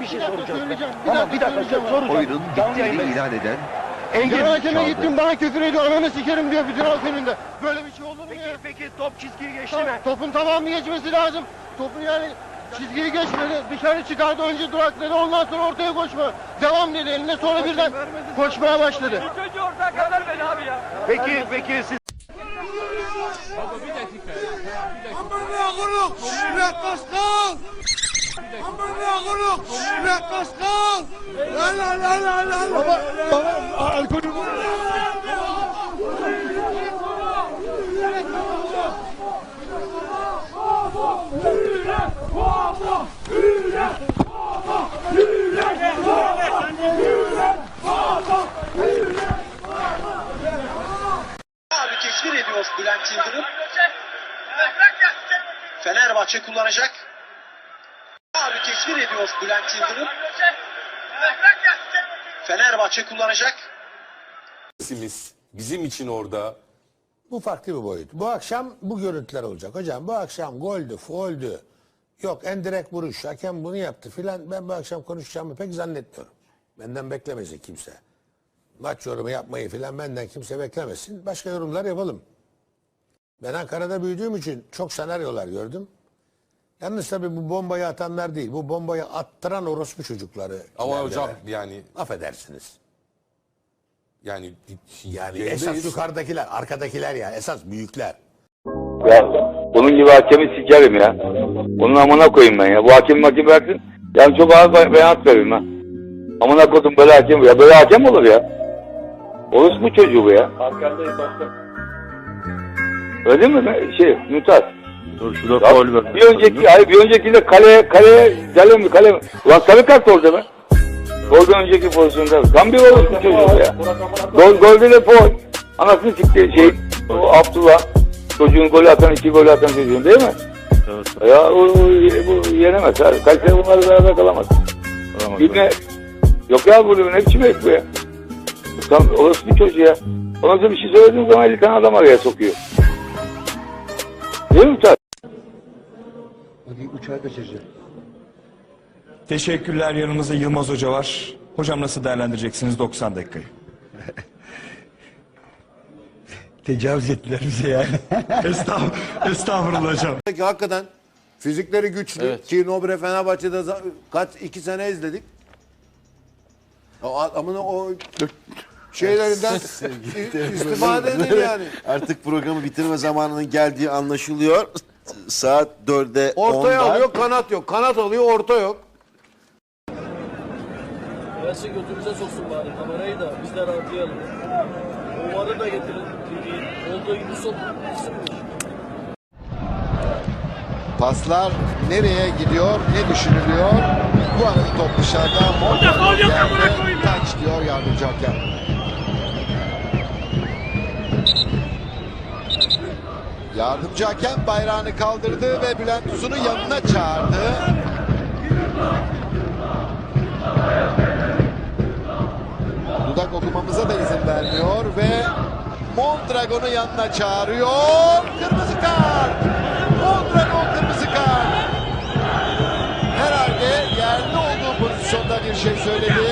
Bir şey soracağım. söyleyeceğim. Bir Ama dakika bir dakika soracağım. Oyunun bittiğini ilan eden Engin çaldı. gittim bana küfür ediyor. Ananı sikerim diyor bütün halk önünde. Böyle bir şey olur mu Peki, ya? peki top çizgiyi geçti Top- mi? Topun tamamı geçmesi lazım. Topun yani çizgiyi geçmedi. Dışarı çıkardı önce durakladı ondan sonra ortaya koşma. Devam dedi eline sonra birden koşmaya başladı. Peki peki siz Amına koyuk! Rekkas kal! Amına koyuk! Rekkas kal! La la la la la! Baba, baba, alkolü Abi tesbir ediyor Bülent Yıldırım. Fenerbahçe kullanacak. Abi tesbir ediyor Bülent Yıldırım. Fenerbahçe kullanacak. Bizim için orada Bu farklı bir boyut. Bu akşam bu görüntüler olacak. Hocam bu akşam goldü, fauldü. Yok en direkt vuruş, hakem bunu yaptı filan. Ben bu akşam konuşacağımı pek zannetmiyorum. Benden beklemesin kimse. Maç yorumu yapmayı filan benden kimse beklemesin. Başka yorumlar yapalım. Ben Ankara'da büyüdüğüm için çok senaryolar gördüm. Yalnız tabii bu bombayı atanlar değil. Bu bombayı attıran orospu çocukları. ama ileride. hocam yani Affedersiniz. yani Yani yayındayız. esas yukarıdakiler, arkadakiler ya. Esas büyükler. Ya bunun gibi hakemi sikerim ya. Onun amına koyayım ben ya. Bu hakem hakem bıraksın. Yani çok ağır be- beyanat veriyorum ha. Amına koydum böyle hakem. Ya böyle hakem olur ya. Orası bu çocuğu bu ya. Öyle mi? Şey, Mümtaz. Dur şurada Ya, faul ver. bir önceki, hayır bir önceki de kaleye, kaleye, kale mi, kale mi? Ulan sarı kart orada be. Golden önceki pozisyonda. Tam bir bu çocuğu ya. Gol, golde de foul. Anasını çıktı şey, o Abdullah. Çocuğun golü atan, iki golü atan çocuğun değil mi? Evet. Ya o, o, bu yenemez. Ha. Kayseri bunları beraber kalamaz. Tamam. İbne, yok ya bu ne biçim herif bu ya? Tam orası bir çocuğu ya. Ona sonra bir şey söylediğin zaman 50 tane adam araya sokuyor. Değil mi Muhtar? Teşekkürler. Yanımızda Yılmaz Hoca var. Hocam nasıl değerlendireceksiniz 90 dakikayı? Tecavüz ettiler bize yani. Estağfurullah, estağfurullah hocam. Ki hakikaten fizikleri güçlü. Ki Nobre Fenerbahçe'de za- kaç iki sene izledik. O adamın o şeylerinden i- istifade edin yani. Artık programı bitirme zamanının geldiği anlaşılıyor. Saat 4'e Ortaya 10'da. alıyor kanat yok. Kanat alıyor orta yok. Gelsin götümüze soksun bari kamerayı da biz de rahatlayalım. Umarı da getirin. Olduğu gibi sok. Paslar nereye gidiyor, ne düşünülüyor? Bu arada top dışarıda. Mondragon yerde. Taç diyor yardımcı hakem. Yardımcı hakem bayrağını kaldırdı ve Bülent Uzun'u yanına çağırdı. Dudak okumamıza da izin vermiyor ve Mondragon'u yanına çağırıyor. Kırmızı kart. Mondragon kırmızı kart. Herhalde yerli olduğu pozisyonda bir şey söyledi.